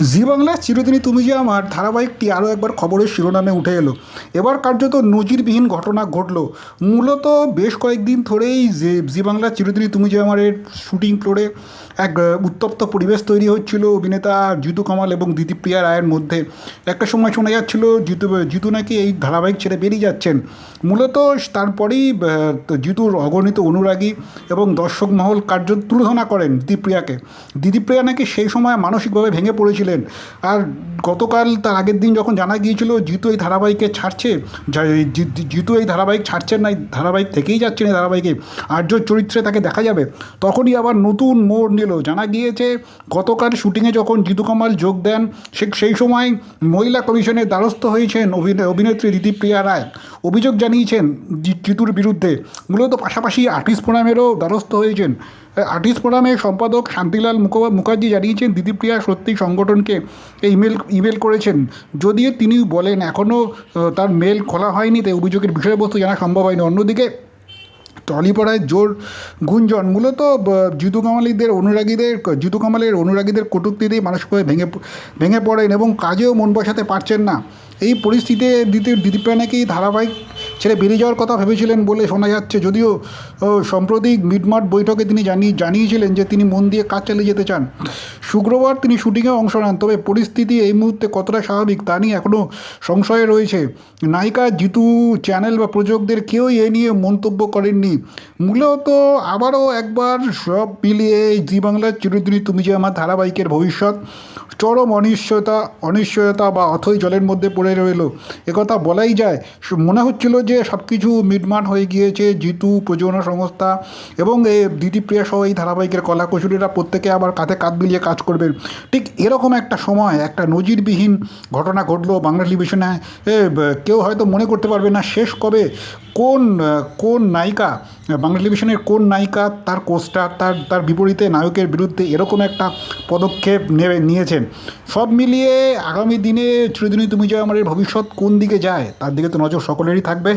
জি বাংলা, চিরদিনই তুমি যে আমার ধারাবাহিকটি আরও একবার খবরের শিরোনামে উঠে এলো। এবার কার্যত নজিরবিহীন ঘটনা ঘটলো। মূলত বেশ কয়েকদিন ধরেই যে জি বাংলা, চিরদিনই তুমি যে আমার এর শুটিং ফ্লোরে এক উত্তপ্ত পরিবেশ তৈরি হচ্ছিল অভিনেতা জিতু কামাল এবং দিতিপ্রিয়া রায়ের মধ্যে। একটা সময় শোনা যাচ্ছিল জিতু জিতু নাকি এই ধারাবাহিক ছেড়ে বেরিয়ে যাচ্ছেন। মূলত তারপরেই জিতুর অগণিত অনুরাগী এবং দর্শক মহল কার্য তুলনা করেন দিদিপ্রিয়াকে। দিদিপ্রিয়া নাকি সেই সময় মানসিকভাবে ভেঙে পড়েছিলেন। আর গতকাল তার আগের দিন যখন জানা গিয়েছিল জিতু এই ধারাবাহিকে ছাড়ছে জিতু এই ধারাবাহিক ছাড়ছেন না, এই ধারাবাহিক থেকেই যাচ্ছেন এই ধারাবাহিকে, আর্য চরিত্রে তাকে দেখা যাবে, তখনই আবার নতুন মোড় নিল। জানা গিয়েছে, গতকাল শুটিংয়ে যখন জিতু কামাল যোগ দেন, সে, সেই সময় মহিলা কমিশনের দ্বারস্থ হয়েছেন অভিনে- অভিনেত্রী দিদিপ্রিয়া রায়। অভিযোগ জানিয়েছেন জিতুর বিরুদ্ধে। মূলত পাশাপাশি আর্টিস্ট ফোরামেরও দ্বারস্থ হয়েছেন। আর্টিস্ট ফোরামের সম্পাদক শান্তিলাল মুখো- মুখার্জি জানিয়েছেন, দিদিপ্রিয়া সত্যি সংগঠনকে ইমেল ইমেল করেছেন। যদিও তিনি বলেন এখনও তার মেল খোলা হয়নি, তাই অভিযোগের বিষয়বস্তু জানা সম্ভব হয়নি। অন্যদিকে, টলিপাড়ায় জোর গুঞ্জন। মূলত জিতু কামালিদের অনুরাগীদের, জিতু কামালের অনুরাগীদের কটূক্তিতেই মানসিকভাবে ভেঙে ভেঙে পড়েন এবং কাজেও মন বসাতে পারছেন না। এই পরিস্থিতিতে দিদি দিদিপ্রিয়া নাকি ধারাবাহিক ছেড়ে বেরিয়ে যাওয়ার কথা ভেবেছিলেন বলে শোনা যাচ্ছে। যদিও সাম্প্রতিক মিডমার্ট বৈঠকে তিনি জানিয়ে জানিয়েছিলেন যে তিনি মন দিয়ে কাজ চালিয়ে যেতে চান। শুক্রবার তিনি শুটিংয়ে অংশ নেন, তবে পরিস্থিতি এই মুহূর্তে কতটা স্বাভাবিক তা নিয়ে এখনও সংশয়ে রয়েছে। নায়িকা, জিতু, চ্যানেল বা প্রযোজকদের কেউই এ নিয়ে মন্তব্য করেননি। মূলত আবারও একবার সব মিলিয়ে জি বাংলার চিরদিনই তুমি যে আমার ধারাবাহিকের ভবিষ্যৎ, চরম অনিশ্চয়তা অনিশ্চয়তা বা অথই জলের মধ্যে পড়ে রইল। একথা বলাই যায়, মনে হচ্ছিল যে সব কিছু মিটমাট হয়ে গিয়েছে, জিতু, প্রযোজনা সংস্থা এবং এ দিদিপ্রিয়া সহ এই ধারাবাহিকের কলাকুশলীরা প্রত্যেকে আবার কাঁধে কাঁধ মিলিয়ে কাজ করবেন। ঠিক এরকম একটা সময়, একটা নজিরবিহীন ঘটনা ঘটলো বাংলা টেলিভিশনে। কেউ হয়তো মনে করতে পারবে না শেষ কবে, কোন কোন নায়িকা, বাংলা টেলিভিশনের কোন নায়িকা তার কোস্টার তার তার বিপরীতে নায়কের বিরুদ্ধে এরকম একটা পদক্ষেপ নেবে, নিয়েছেন। সব মিলিয়ে আগামী দিনে চিরদিনই তুমি যে আমার ভবিষ্যৎ কোন দিকে যায়, তার দিকে তো নজর সকলেরই থাকবে।